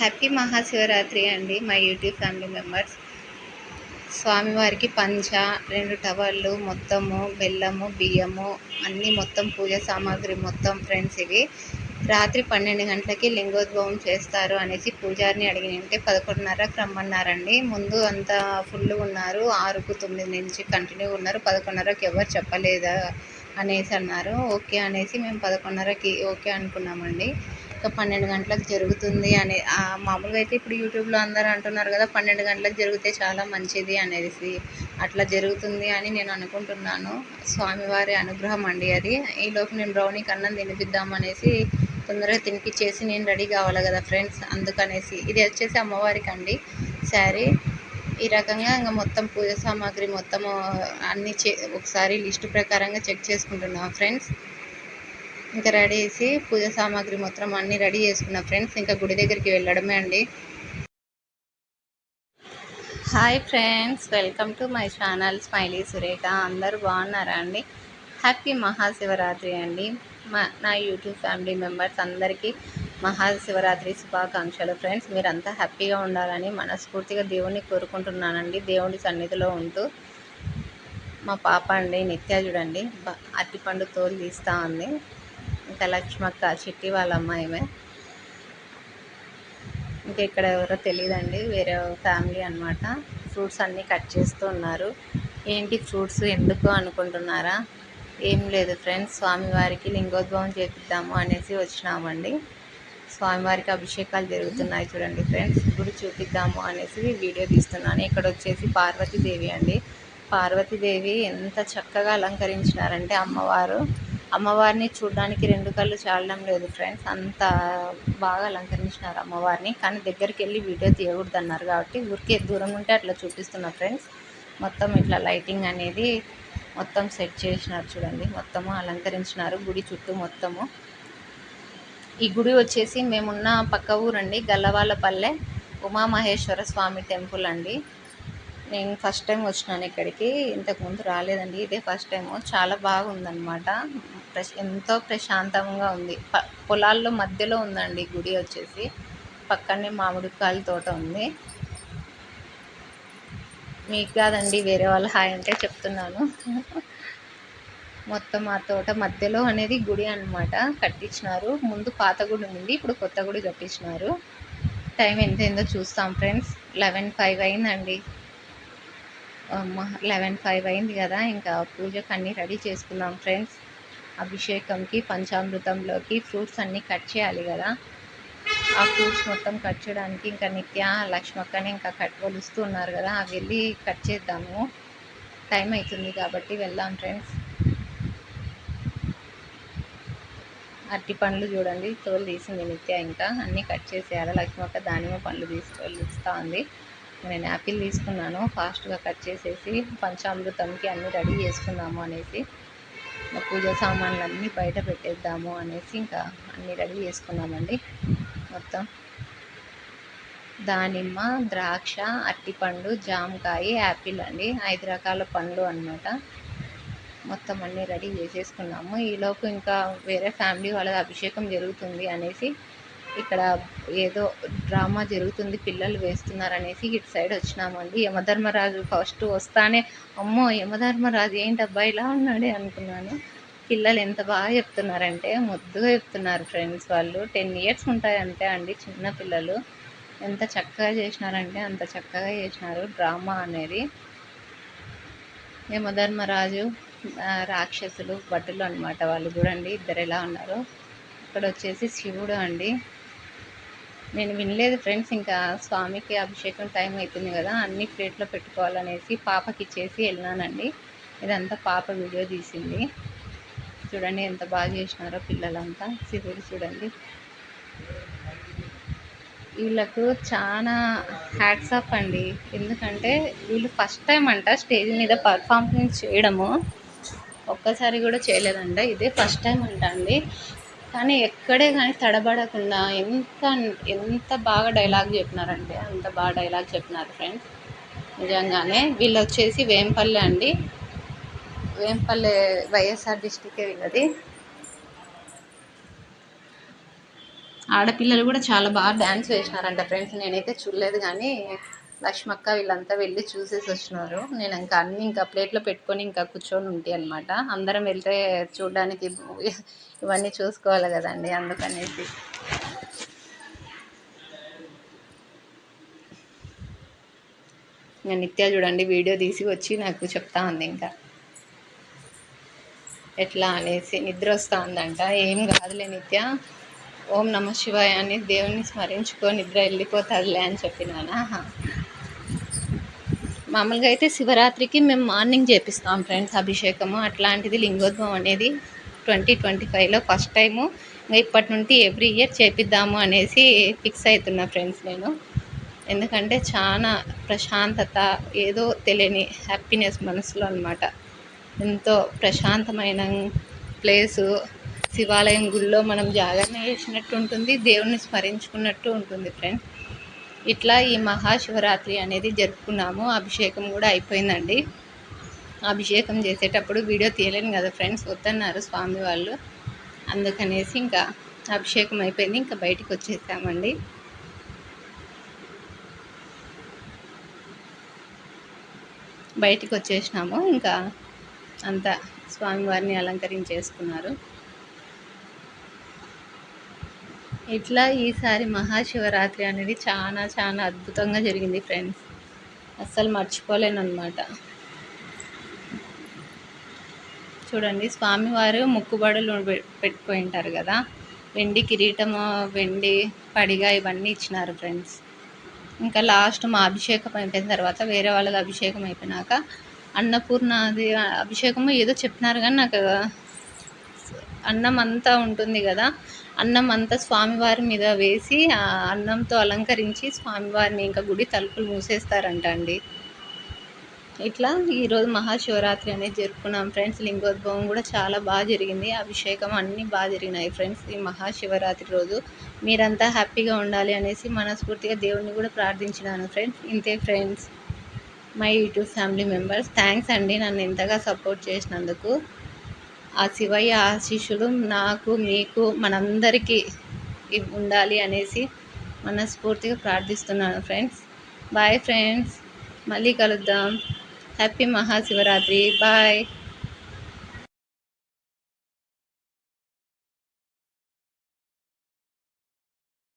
Happy Mahashivratri అండి మా YouTube family members. స్వామివారికి పంచ రెండు టవర్లు మొత్తము బెల్లము బియ్యము అన్నీ మొత్తం పూజ సామాగ్రి మొత్తం ఫ్రెండ్స్ ఇవి. రాత్రి పన్నెండు గంటలకి లింగోద్భవం చేస్తారు అనేసి పూజారిని అడిగినంటే పదకొండున్నరకు రమ్మన్నారండి. ముందు అంతా ఫుల్ ఉన్నారు ఆరుకు తొమ్మిది నుంచి కంటిన్యూ ఉన్నారు పదకొండున్నరకు ఎవరు చెప్పలేదా అనేసి అన్నారు. ఓకే అనేసి మేము పదకొండున్నరకి ఓకే అనుకున్నామండి. ఇంకా పన్నెండు గంటలకు జరుగుతుంది అని మామూలుగా అయితే ఇప్పుడు యూట్యూబ్లో అందరూ అంటున్నారు కదా పన్నెండు గంటలకు జరిగితే చాలా మంచిది అనేసి. అట్లా జరుగుతుంది అని నేను అనుకుంటున్నాను. స్వామివారి అనుగ్రహం అండి అది. ఈలోపు నేను బ్రౌనీకి అన్నం తినిపిద్దాం అనేసి తొందరగా తినిపించేసి నేను రెడీ కావాలి కదా ఫ్రెండ్స్ అందుకనేసి. ఇది వచ్చేసి అమ్మవారికి అండి శారీ. ఈ రకంగా ఇంకా మొత్తం పూజ సామాగ్రి మొత్తము అన్నీ చే ఒకసారి లిస్ట్ ప్రకారంగా చెక్ చేసుకుంటున్నాం ఫ్రెండ్స్. ఇంకా రెడీ చేసి పూజ సామాగ్రి మొత్తం అన్నీ రెడీ చేసుకున్నా ఫ్రెండ్స్ ఇంకా గుడి దగ్గరికి వెళ్ళడమే అండి. Hi friends welcome to my channel smiley Surekha. అందరూ బాగున్నారా అండి? హ్యాపీ మహాశివరాత్రి అండి. మా నా యూట్యూబ్ ఫ్యామిలీ మెంబర్స్ అందరికీ మహాశివరాత్రి శుభాకాంక్షలు ఫ్రెండ్స్. మీరంతా హ్యాపీగా ఉండాలని మనస్ఫూర్తిగా దేవుణ్ణి కోరుకుంటున్నానండి. దేవుడి సన్నిధిలో ఉంటూ మా పాప అండి నిత్య చూడండి అరటిపండు తోలు తీస్తూ ఉంది. ఇంకా లక్ష్మక్క చిట్టి వాళ్ళ అమ్మాయిమే ఇంకా ఇక్కడ ఎవరో తెలియదండి వేరే ఫ్యామిలీ అనమాట ఫ్రూట్స్ అన్నీ కట్ చేస్తూ ఉన్నారు. ఏంటి ఫ్రూట్స్ ఎందుకు అనుకుంటున్నారా? ఏం లేదు ఫ్రెండ్స్ స్వామివారికి లింగోద్భవం చేపిద్దాము అనేసి వచ్చినామండి. స్వామివారికి అభిషేకాలు జరుగుతున్నాయి చూడండి ఫ్రెండ్స్ గుడి చూపిద్దాము అనేసి వీడియో తీస్తున్నాను. ఇక్కడ వచ్చేసి పార్వతీదేవి అండి. పార్వతీదేవి ఎంత చక్కగా అలంకరించినారంటే అమ్మవారు. అమ్మవారిని చూడడానికి రెండు కళ్ళు చాలడం లేదు ఫ్రెండ్స్. అంత బాగా అలంకరించినారు అమ్మవారిని. కానీ దగ్గరికి వెళ్ళి వీడియో తీయకూడదు అన్నారు కాబట్టి ఊరికే దూరం ఉంటే అట్లా చూపిస్తున్నారు ఫ్రెండ్స్. మొత్తం ఇట్లా లైటింగ్ అనేది మొత్తం సెట్ చేసినారు చూడండి. మొత్తము అలంకరించినారు గుడి చుట్టూ మొత్తము. ఈ గుడి వచ్చేసి మేమున్న పక్క ఊరండి గల్లవాళ్ళపల్లె ఉమామహేశ్వర స్వామి టెంపుల్ అండి. నేను ఫస్ట్ టైం వచ్చినాను ఇక్కడికి. ఇంతకుముందు రాలేదండి. ఇదే ఫస్ట్ టైము. చాలా బాగుందన్నమాట. ఎంతో ప్రశాంతంగా ఉంది. ప పొలాల్లో మధ్యలో ఉందండి గుడి వచ్చేసి. పక్కనే మామిడికాయల తోట ఉంది. మీకు కాదండి వేరే వాళ్ళు హాయ్ అంటే చెప్తున్నాను. మొత్తం ఆ తోట మధ్యలో అనేది గుడి అనమాట కట్టించినారు. ముందు పాత గుడి ఉంది ఇప్పుడు కొత్త గుడి కట్టించినారు. టైం ఎంత ఏందో చూస్తాం ఫ్రెండ్స్. లెవెన్ ఫైవ్ అయిందండి. లెవెన్ ఫైవ్ అయింది కదా. ఇంకా పూజకు అన్నీ రెడీ చేసుకున్నాం ఫ్రెండ్స్. అభిషేకంకి పంచామృతంలోకి ఫ్రూట్స్ అన్నీ కట్ చేయాలి కదా. ఆ ఫ్రూట్స్ మొత్తం కట్ చేయడానికి ఇంకా నిత్య లక్ష్మక్కని ఇంకా కట్ కొలుస్తూ ఉన్నారు కదా. అవి వెళ్ళి కట్ చేద్దాము. టైం అవుతుంది కాబట్టి వెళ్దాం ఫ్రెండ్స్. అరటి పండ్లు చూడండి. తోలు తీసింది నిత్య ఇంకా. అన్నీ కట్ చేసేయాలి. లక్ష్మక్క దానిమ్మ పండ్లు తీసుకొస్తా ఉంది నేను యాపిల్ తీసుకున్నాను. ఫాస్ట్గా కట్ చేసేసి పంచామృతంకి అన్నీ రెడీ చేసుకుందాము అనేసి. పూజ సామాన్లు అన్నీ బయట పెట్టేద్దాము అనేసి ఇంకా అన్నీ రెడీ చేసుకున్నామండి. మొత్తం దానిమ్మ ద్రాక్ష అరటిపండు జామకాయ యాపిల్ అండి. ఐదు రకాల పండ్లు అనమాట మొత్తం అన్నీ రెడీ చేసేసుకున్నాము. ఈలోపు ఇంకా వేరే ఫ్యామిలీ వాళ్ళ అభిషేకం జరుగుతుంది అనేసి ఇక్కడ ఏదో డ్రామా జరుగుతుంది పిల్లలు వేస్తున్నారు అనేసి ఇటు సైడ్ వచ్చినామండి. యమధర్మరాజు ఫస్ట్ వస్తానే అమ్మో యమధర్మరాజు ఏంటి అబ్బాయి ఇలా ఉన్నాడే అనుకున్నాను. పిల్లలు ఎంత బాగా చెప్తున్నారంటే ముద్దుగా చెప్తున్నారు ఫ్రెండ్స్ వాళ్ళు. టెన్ ఇయర్స్ ఉంటాయంటే అండి చిన్న పిల్లలు. ఎంత చక్కగా చేసినారంటే అంత చక్కగా చేసినారు డ్రామా అనేది. యమధర్మరాజు రాక్షసులు భటులు అనమాట వాళ్ళు చూడండి ఇద్దరు ఎలా ఉన్నారు. ఇక్కడ వచ్చేసి శివుడు అండి. నేను వినలేదు ఫ్రెండ్స్ ఇంకా స్వామికి అభిషేకం టైం అవుతుంది కదా అన్ని ప్లేట్లో పెట్టుకోవాలనేసి పాపకి ఇచ్చేసి వెళ్ళినానండి. ఇదంతా పాప వీడియో తీసింది. చూడండి ఎంత బాగా చేసినారో పిల్లలంతా. శివుడు చూడండి. వీళ్ళకు చాలా హ్యాట్సాప్ అండి. ఎందుకంటే వీళ్ళు ఫస్ట్ టైం అంట స్టేజ్ మీద పర్ఫార్మెన్స్ చేయడము. ఒక్కసారి కూడా చేయలేదంట. ఇదే ఫస్ట్ టైం అంట అండి. కానీ ఎక్కడే కానీ తడబడకుండా ఎంత ఎంత బాగా డైలాగ్ చెప్పినారంటే అంత బాగా డైలాగ్ చెప్పినారు ఫ్రెండ్స్. నిజంగానే వీళ్ళు వచ్చేసి వేంపల్లె అండి. వేంపల్లె వైఎస్ఆర్ డిస్టికే వీళ్ళది. ఆడపిల్లలు కూడా చాలా బాగా డ్యాన్స్ వేసినారంట ఫ్రెండ్స్. నేనైతే చూడలేదు కానీ లక్ష్మక్క వీళ్ళంతా వెళ్ళి చూసేసి వచ్చినారు. నేను ఇంకా అన్ని ఇంకా ప్లేట్లో పెట్టుకొని ఇంకా కూర్చొని ఉంటాయి అనమాట అందరం వెళ్తే చూడడానికి ఇవన్నీ చూసుకోవాలి కదండి అందుకనేసి. ఇంకా నిత్య చూడండి వీడియో తీసి వచ్చి నాకు చెప్తా ఉంది ఇంకా. ఎట్లా అనేసి నిద్ర వస్తూ ఉందంట. ఏం కాదులే నిత్య. ఓం నమ శివాయ అని దేవుణ్ణి స్మరించుకో నిద్ర వెళ్ళిపోతుందిలే అని చెప్పినానా? మామూలుగా అయితే శివరాత్రికి మేము మార్నింగ్ చేపిస్తాం ఫ్రెండ్స్ అభిషేకము. అట్లాంటిది లింగోద్భవం అనేది ట్వంటీ ట్వంటీ ఫైవ్లో ఫస్ట్ టైము. ఇంకా ఇప్పటి నుండి ఎవ్రీ ఇయర్ చేపిద్దాము అనేసి ఫిక్స్ అవుతున్నా ఫ్రెండ్స్ నేను. ఎందుకంటే చాలా ప్రశాంతత ఏదో తెలియని హ్యాపీనెస్ మనసులో అనమాట ఎంతో ప్రశాంతమైన ప్లేసు. శివాలయం గుళ్ళో మనం జాగరణ చేసినట్టు ఉంటుంది దేవుణ్ణి స్మరించుకున్నట్టు ఉంటుంది ఫ్రెండ్స్. ఇట్లా ఈ మహాశివరాత్రి అనేది జరుపుకున్నాము. అభిషేకం కూడా అయిపోయిందండి. అభిషేకం చేసేటప్పుడు వీడియో తీయలేను కదా ఫ్రెండ్స్ వద్దన్నారు స్వామి వాళ్ళు. అందుకనేసి ఇంకా అభిషేకం అయిపోయింది. ఇంకా బయటకు వచ్చేసామండి. బయటికి వచ్చేసినాము. ఇంకా అంతా స్వామివారిని అలంకరించేసుకున్నారు. ఇట్లా ఈసారి మహాశివరాత్రి అనేది చాలా చాలా అద్భుతంగా జరిగింది ఫ్రెండ్స్. అస్సలు మర్చిపోలేను అనమాట చూడండి స్వామివారు ముక్కుబడులు పెట్టుకుని ఉంటారు కదా. వెండి కిరీటము వెండి పడిగా ఇవన్నీ ఇచ్చినారు ఫ్రెండ్స్. ఇంకా లాస్ట్ మా అభిషేకం అయిపోయిన తర్వాత వేరే వాళ్ళది అభిషేకం అయిపోయినాక అన్నపూర్ణ అది అభిషేకము ఏదో చెప్పినారు కానీ నాకు అన్నం అంతా ఉంటుంది కదా అన్నం అంతా స్వామివారి మీద వేసి ఆ అన్నంతో అలంకరించి స్వామివారిని ఇంకా గుడి తలుపులు మూసేస్తారంట అండి. ఇట్లా ఈరోజు మహాశివరాత్రి అనేది జరుపుకున్నాం ఫ్రెండ్స్. లింగోద్భవం కూడా చాలా బాగా జరిగింది. అభిషేకం అన్నీ బాగా జరిగినాయి ఫ్రెండ్స్ ఈ మహాశివరాత్రి రోజు. మీరంతా హ్యాపీగా ఉండాలి అనేసి మనస్ఫూర్తిగా దేవుణ్ణి కూడా ప్రార్థించినాను ఫ్రెండ్స్. ఇంతే friends. My YouTube family members thanks అండి నన్ను ఎంతగా సపోర్ట్ చేసినందుకు. ఆ శివయ్య ఆశీస్సులు నాకు మీకు మనందరికీ ఉండాలి అనేసి మనస్ఫూర్తిగా ప్రార్థిస్తున్నాను ఫ్రెండ్స్. బాయ్ ఫ్రెండ్స్ మళ్ళీ కలుద్దాం. హ్యాపీ మహాశివరాత్రి. బాయ్